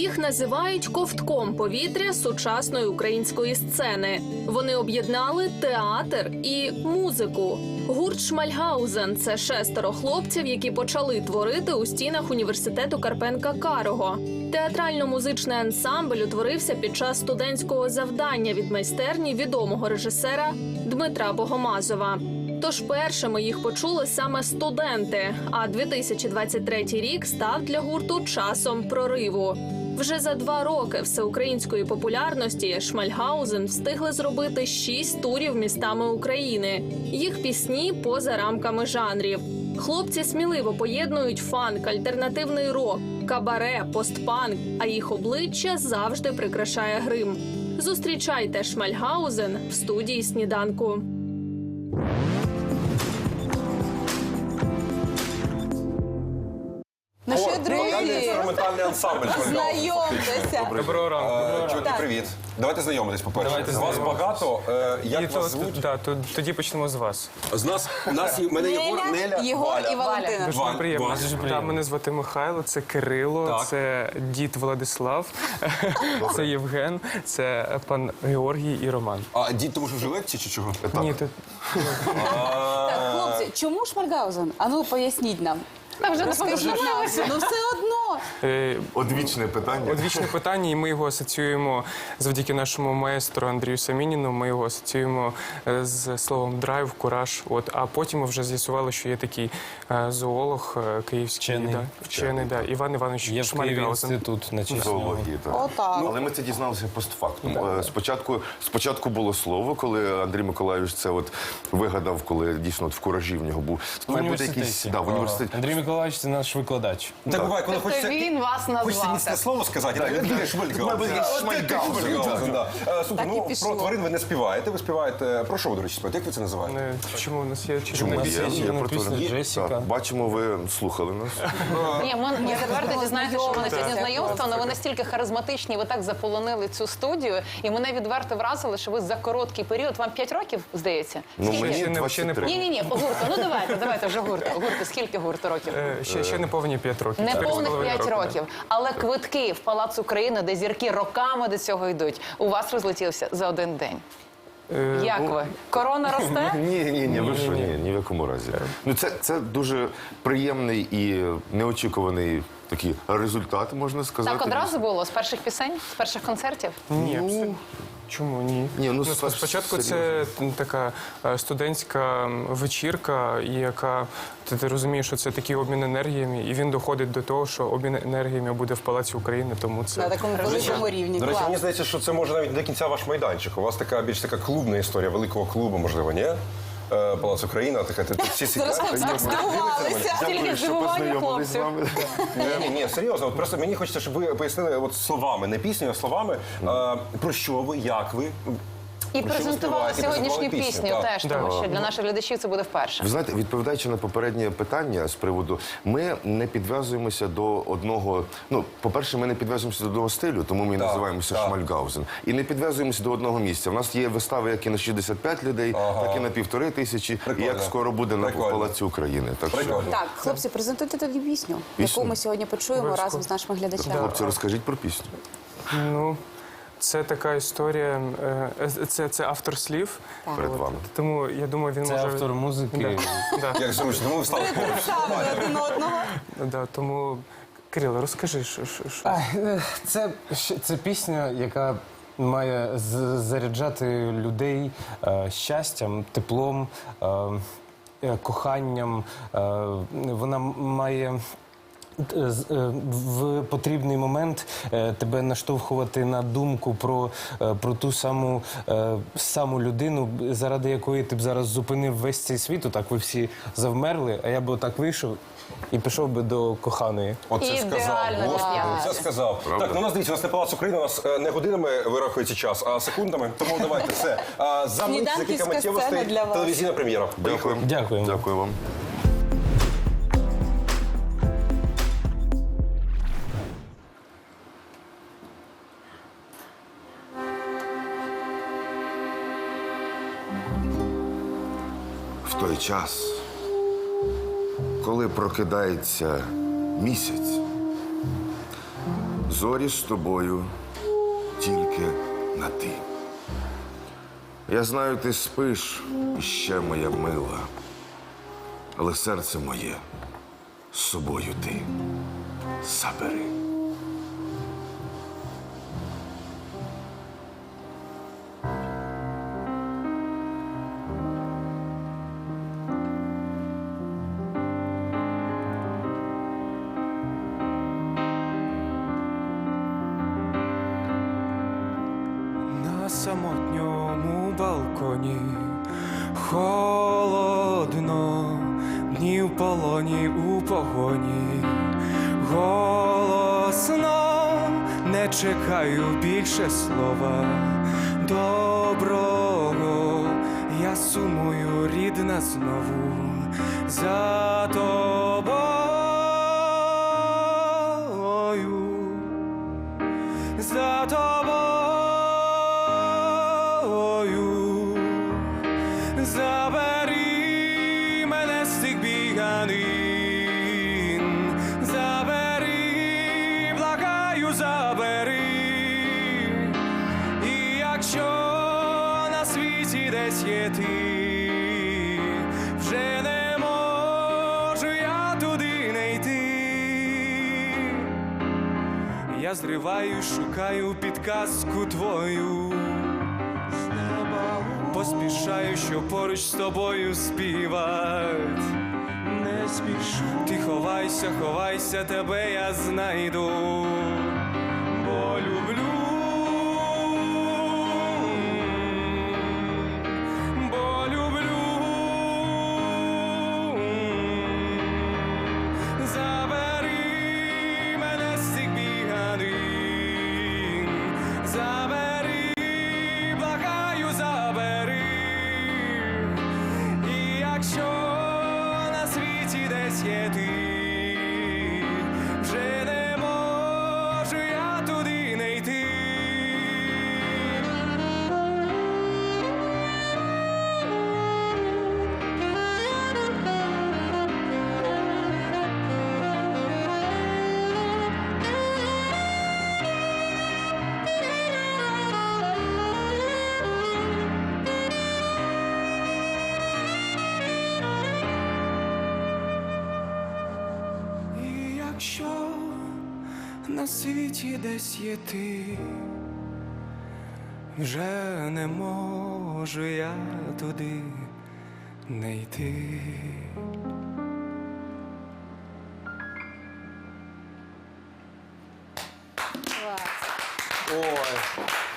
Їх називають ковтком повітря сучасної української сцени. Вони об'єднали театр і музику. Гурт Шмальгаузен це шестеро хлопців, які почали творити у стінах університету Карпенка Карого. Театрально-музичний ансамбль утворився під час студентського завдання від майстерні відомого режисера Дмитра Богомазова. Тож першими їх почули саме студенти. А 2023 рік став для гурту часом прориву. Вже за два роки всеукраїнської популярності Шмальгаузен встигли зробити шість турів містами України. Їх пісні поза рамками жанрів. Хлопці сміливо поєднують фанк, альтернативний рок, кабаре, постпанк, а їх обличчя завжди прикрашає грим. Зустрічайте Шмальгаузен в студії сніданку. Інструментальний ансамбль. знайомтеся. Доброго ранку. Е, Чуваки, привіт. Давайте знайомитись, по-перше. Давайте З вас знайомитись. багато. Е, І Як то, вас звуть? да, то, тоді почнемо з вас. З нас, у нас є- мене Єгор, Неля, Єгор Валя. і Валентина. Дуже Валь, приємно. Дуже приємно. мене звати Михайло, це Кирило, Так. це дід Владислав, це Євген, це пан Георгій і Роман. А дід тому що жилетці чи чого? Ні, ти Так, хлопці, чому Шмальгаузен? А ну поясніть нам. Та вже Розкажіть нам. Ну все одно. Одвічне питання. одвічне питання, і ми його асоціюємо завдяки нашому маестру Андрію Самініну. Ми його асоціюємо е, з словом драйв, кураж. От а потім ми вже з'ясували, що є такий е, зоолог е, київський Вчений. да, вчений, да, Іван Іванович Є в Києві Шмальгаузен. інститут на честь нього. Зоології, так. Отак. Але ми це дізналися постфактум. Е, Спочатку, спочатку було слово, коли Андрій Миколаївич це от вигадав, коли дійсно от в куражі в нього був. В Має бути університеті. якийсь да, в університеті. Андрій Миколаївич це наш викладач. Так буває, коли хочеться... він вас назвав. міцне слово сказати, так. Шмальгаузен. Е, і ну про тварин ви не співаєте, ви співаєте, про що ви, до речі, співаєте? Як ви це називаєте? Е, Чому у нас є Чому є? Джесіка. Бачимо, ви слухали нас. Ні, ми, ми твердо дізнаєте, що в мене сьогодні Так. знайомство, але ви настільки харизматичні, ви так заполонили цю студію, і мене відверто вразило, що ви за короткий період, вам 5 років, здається? Ну, мені Ще не- ще не 23. Ні, ні, ні, гурту. Ну давайте, давайте вже гурту. Гурту, скільки гурту років? Е, Ще, ще не повні 5 років. Не повних половиною 5 роки, років. Але квитки в Палац України, де зірки роками до цього йдуть, у вас розлетівся за один день. Е, Як ви? Корона росте? Ні, ні, ні, ви що, ні, ні в якому разі. Ну це, це дуже приємний і неочікуваний такий результат, можна сказати. Так одразу було з перших пісень, з перших концертів? Ні, абсолютно. Чому ні? Ні, ну, ну спочатку спочатку це така е, студентська вечірка, яка ти, ти розумієш, що це такий обмін енергіями, і він доходить до того, що обмін енергіями буде в Палаці України, тому це На такому великому рівні. До речі, мені здається, що це може навіть до кінця ваш майданчик. У вас така більш така клубна історія, великого клубу, можливо, ні? Е, Палац Україна, така ти тут всі Зараз сидять. хлопці так здивувалися. Тільки що здивування познайомились хлопців. Ні, ні, ні, серйозно. Просто мені хочеться, щоб ви пояснили от словами, не піснею, а словами, е, про що ви, як ви. І презентували сьогоднішню пісню теж, тому що для наших глядачів це буде вперше. Ви знаєте, відповідаючи на попереднє питання з приводу, ми не підв'язуємося до одного. Ну, по-перше, ми не підв'язуємося до одного стилю, тому ми і називаємося. Шмальгаузен. І не підв'язуємося до одного місця. У нас є вистави, як і на 65 людей, так і на півтори тисячі, і як скоро буде на Палаці України. Так що, Так, хлопці, презентуйте тоді Пісню? яку ми сьогодні почуємо разом з нашими глядачами. хлопці, розкажіть про пісню. ну. Це така історія, е, це, це автор слів. Перед вами. Тому я думаю, він Це може. автор музики. Да, Як зручно, ну ви встали поруч. Один одного. да, тому, Кирило, розкажи, що, що, що. А, е, Це, це пісня, яка має заряджати людей е, щастям, теплом, е, е, коханням. Е, Вона має. Е, е, В потрібний момент е, тебе наштовхувати на думку про, про ту саму, саму людину, заради якої ти б зараз зупинив весь цей світ. Так ви всі завмерли, а я б отак вийшов і пішов би до коханої. Оце сказав. Господи, це сказав. Так, ну у нас дивіться, у нас не Палац України, у нас не годинами вирахується час, а секундами. Тому давайте все. А, За мить за кілька миттєвостей телевізійна прем'єра. Дякуємо. Дякуємо. Дякую вам. Час, коли прокидається місяць, зорі з тобою тільки на ти. Я знаю, ти спиш іще моя мила, але серце моє з собою ти забери. Самотньому балконі холодно, дні в полоні у погоні. Голосно не чекаю більше слова доброго. Я сумую рідна знову за тобою. Цих забери, благаю, забери. І якщо на світі десь є ти, вже не можу я туди не йти. Я зриваю, шукаю підказку твою. Поспішаю, що поруч з тобою співать. Спішу. Ти ховайся, ховайся, тебе я знайду. Світі десь Якщо на світі десь є ти, вже не можу я туди не йти. Ой.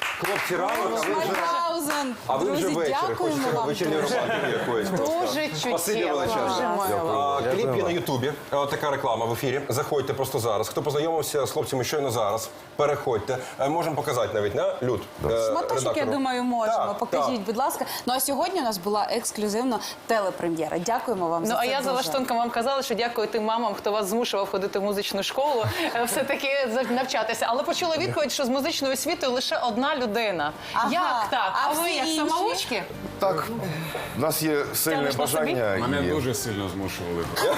Хлопці, ранок, а ви вже. Шмальгаузен. А ви вже Друзі, вечір. дякуємо Хочете вам. вечірньої романтики якоїсь. Дуже Спасибі чуттєво. величезне. Боже. А, Кліп є на Ютубі. Е, Така реклама в ефірі. Заходьте просто зараз. Хто познайомився з хлопцями щойно зараз, переходьте. Е, Можемо показати навіть на люд. е, Шматочок, я редактору. думаю, можемо. Так, Покажіть, так. будь ласка. Ну а сьогодні у нас була ексклюзивно телепрем'єра. Дякуємо вам за Ну це а я за дуже. лаштунком вам казала, що дякую тим мамам, хто вас змушував ходити в музичну школу, е, все-таки за- навчатися. Але почула відповідь, що з музичною освітою лише одна людина. Ага. Як так? А А, ви всі як інші? самоучки? Так, в нас є сильне на бажання. Мене і- дуже сильно змушували.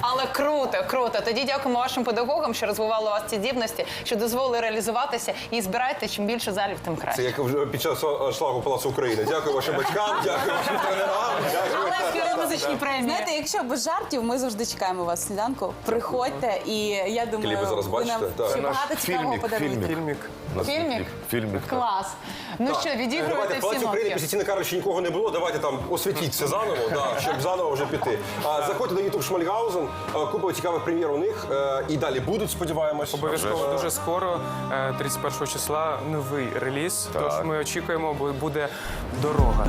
Але круто, круто. Тоді дякуємо вашим педагогам, що розвивали у вас ці здібності, що дозволили реалізуватися. І збирайте чим більше залів, тим краще. Це як вже під час е, шлагу Палацу України. Дякую вашим батькам, дякую вашим тренерам. Дякую. Але музичні премії. Знаєте, якщо без жартів, ми завжди чекаємо вас в сніданку. Приходьте, і я думаю, Кліпи зараз ви нам бачите? Так. ще Це наш багато цікавого фільмік, подаруєте. фільмік. У нас Фільмік? кліп. Фільмік. так. Клас. Ну що, Давайте відігруєте всі Палаці України нотки. після Тіни Кароль нікого не було. Давайте там освітіть це заново, да, щоб заново вже піти. А, заходьте на YouTube Шмальгаузен, а, купа цікавих прем'єр у них е, і далі будуть, сподіваємось. Обов'язково дуже скоро, е, 31 числа, новий реліз. Тож ми очікуємо, бо буде дорога.